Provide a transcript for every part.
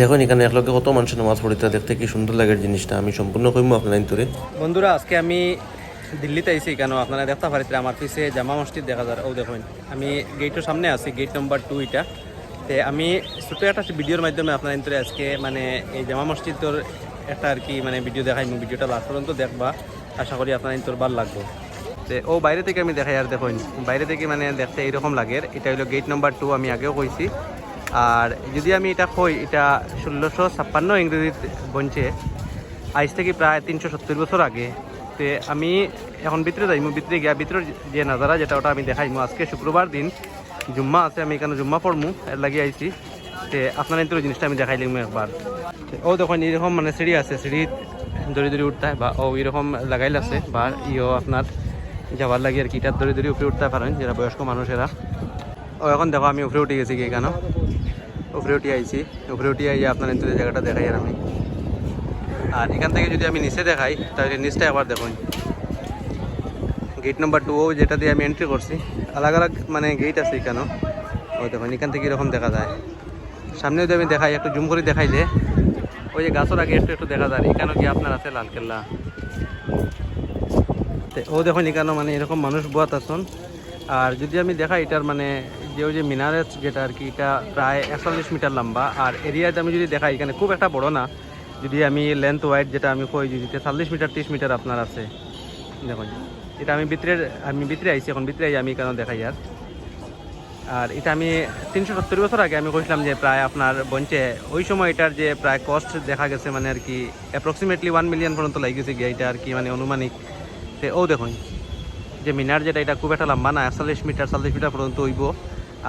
দেখুন, এখানে একলগে কত মানুষের নামাজ পড়িতে দেখতে কি সুন্দর লাগে জিনিসটা। আমি সম্পূর্ণ কইমু আপনার তোরে বন্ধুরা, আজকে আমি দিল্লিতে আইছি কেন? আপনারা দেখতে পারিতে আমার পিছে জামা মসজিদ দেখা যায় ও দেখুন, আমি গেটের সামনে আছি গেট নাম্বার টু এটা। তে আমি ছোটো একটা ভিডিওর মাধ্যমে আপনার ইন্তরে আজকে মানে এই জামা মসজিদের একটা আর কি মানে ভিডিও দেখাই ভিডিওটা লাস্ট পর্যন্ত দেখবা। আশা করি আপনার ইন্তর ভালো লাগবে। তে ও বাইরে থেকে আমি দেখাই, আর দেখুন, বাইরে থেকে মানে দেখতে এইরকম লাগে। এটা হলো গেট নাম্বার টু আমি আগেও কইছি। আর যদি আমি এটা কই, এটা ষোলোশো ছাপ্পান্ন ইংরেজিত বনছে। আজ থেকে প্রায় তিনশো সত্তর বছর আগে। তে আমি এখন ভিতরে যাইমু, ভিতরে গিয়া ভিতরের যে নাজারা যেটা ওটা আমি দেখাইমু। আজকে শুক্রবার দিন, জুম্মা আছে, আমি এখানে জুম্মা পড়মু, এর লাগি আইছি। তে আপনার কিন্তু জিনিসটা আমি দেখাই লিখব একবার। ও দেখুন এরকম মানে সিঁড়ি আছে, সিঁড়ি দড়ি দড়ি উঠতে বা ও এরকম লাগাইল আছে বা ইও আপনার যাবার লাগে আর কি, এটা দড়ি দড়ি উপরে উঠতে পারেন, যারা বয়স্ক মানুষেরা। ও এখন দেখো, আমি উপরে উঠে গেছি কি কেন উপরে উঠে আইছি। উপরে উঠে আইয়া আপনার কিন্তু জায়গাটা দেখাই আর আমি। আর এখান থেকে যদি আমি নিচে দেখাই, তাহলে নিচটা আবার দেখুন। গেট নাম্বার টু যেটা দিয়ে আমি এন্ট্রি করছি আলাদা আলাদা মানে গেট আছে এখানেও। ও দেখুন, এখান থেকে এরকম দেখা যায়। সামনে যদি আমি দেখাই, একটু জুম করে দেখাইলে, ওই যে গাছের আগে একটু একটু দেখা যায়। এখানেও কি আপনার আছে লালকেল্লা তে ও দেখুন, এখানেও মানে এরকম মানুষ বোয়াত আসুন আর যদি আমি দেখাই, এটার মানে যে ওই যে মিনারেট যেটা আর কি, এটা প্রায় একচল্লিশ মিটার লম্বা। আর এরিয়াতে আমি যদি দেখাই, এখানে খুব একটা বড় না। যদি আমি লেন্থ ওয়াইড যেটা আমি কই, যদি চল্লিশ মিটার, তিরিশ মিটার আপনার আছে। দেখুন, এটা আমি ভিতরে আমি ভিতরে আইছি, এখন ভিতরে আই আমি কেন দেখাই আর। আর এটা আমি তিনশো সত্তর বছর আগে আমি কইছিলাম যে প্রায় আপনার বঞ্চে ওই সময় এটার যে প্রায় কস্ট দেখা গেছে মানে আর কি অ্যাপ্রক্সিমেটলি ওয়ান মিলিয়ন পর্যন্ত লাগে গেছে গিয়ে এটা আর কি মানে অনুমানিক। ও দেখুন, যে মিনার যেটা, এটা খুব একটা লম্বা না, একচল্লিশ মিটার, চল্লিশ মিটার পর্যন্ত হইব।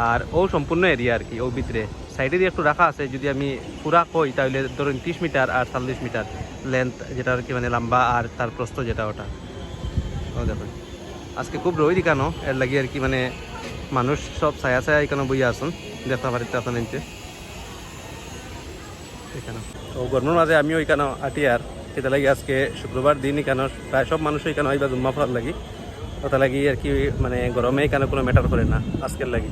আর ও সম্পূর্ণ এরিয়া আর কি, ও ভিতরে। সাইডে দিয়ে একটু রাখা আছে, যদি আমি পুরা কই, তাহলে ধরুন তিরিশ মিটার আর চল্লিশ মিটার লেন্থ যেটা আর কি মানে লম্বা আর তার প্রস্ত যেটা ওটা। ও দেখুন আজকে খুব রোদ কেন এর লাগি আর কি মানে মানুষ সব ছায়া ছায়া এখানে বইয়া আসুন দেখতে পারিতে আপনার নিচে এখানে তো গরমের মাঝে আমিও এখানে আটি আর সেটা লাগি আজকে শুক্রবার দিন এখানে প্রায় সব মানুষ এখানে হইবা জুম্মা ফল লাগি। ওটা লাগি আর কি মানে গরমে এখানে কোনো ম্যাটার করে না, আজকের লাগি।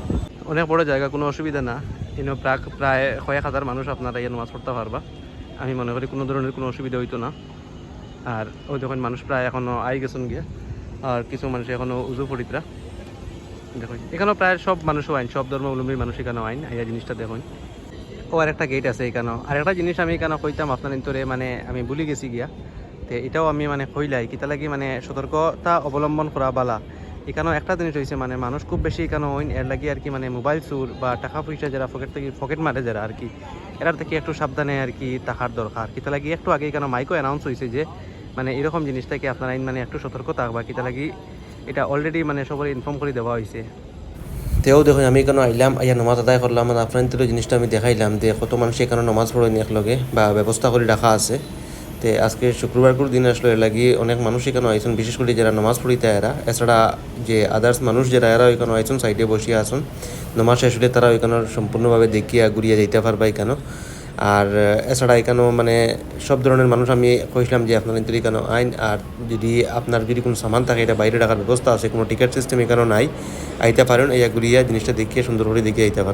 অনেক বড় জায়গা, কোনো অসুবিধা না। এনে প্রায় প্রায় কয়েক হাজার মানুষ আপনারা ইয়ে নামাজ পড়তে পারবা। আমি মনে করি কোনো ধরনের কোনো অসুবিধা হইতো না। আর ওই যখন মানুষ প্রায় এখনও আই গেছেন গিয়ে, আর কিছু মানুষ এখনও উজু পড়িতরা দেখুন, এখানেও প্রায় সব মানুষও আইন, সব ধর্মাবলম্বী মানুষ এখানেও আইন। এই জিনিসটা দেখুন। ও আর একটা গেট আছে এখানেও। আর একটা জিনিস আমি এখানে কইতাম আপনার ইন্তরে মানে আমি ভুলে গেছি গিয়া। তো এটাও আমি মানে কইলাই কিতা লাগি মানে সতর্কতা অবলম্বন করা বালা। এখানেও একটা জিনিস হয়েছে মানে মানুষ খুব বেশি এখানে হইন এর লাগি আর কি মানে মোবাইল চুর বা টাকা পয়সা যারা পকেট থেকে পকেট মারে যারা আর কি এটার থেকে একটু সাবধানে আর কি থাকার দরকার। কিতা লাগি একটু আগে এখানে মাইকও অ্যানাউন্স হয়েছে যে মানে এরকম জিনিসটাকে আপনারা আইন মানে একটু সতর্ক থাকবা। কিতা লাগি এটা অলরেডি মানে সবার ইনফর্ম করে দেওয়া হয়েছে তেও দেখুন, আমি এখানে আইলাম, আইয়া নমাজ আদায় করলাম। আর আপনার জিনিসটা আমি দেখাইলাম যে কত মানুষ এখানে নমাজ পড়েনি একলগে বা ব্যবস্থা করে রাখা আছে। তে আজকে শুক্রবার করে দিন আসলে লাগি অনেক মানুষ এখানে আইসন, বিশেষ করে যারা নমাজ পড়িতে এরা। এছাড়া যে আদার্স মানুষ যারা এরা ওইখানে আইসন সাইডে বসিয়ে আসুন। নমাজ শেষ হলে তারা ওইখানে সম্পূর্ণভাবে দেখিয়া ঘুরিয়ে যাইতে পারবা এখানে আর, এছাড়া এখানেও মানে সব ধরনের মানুষ, আমি কইছিলাম যে আপনার কিন্তু এখানে আইন, আর যদি আপনার যদি কোনো সামান থাকে, এটা বাইরে রাখার ব্যবস্থা আছে, কোনো টিকিট সিস্টেম এখানেও নাই, আইতে পারেন এই ঘুরিয়া জিনিসটা দেখিয়ে সুন্দর করে দেখিয়ে আইতে পারেন।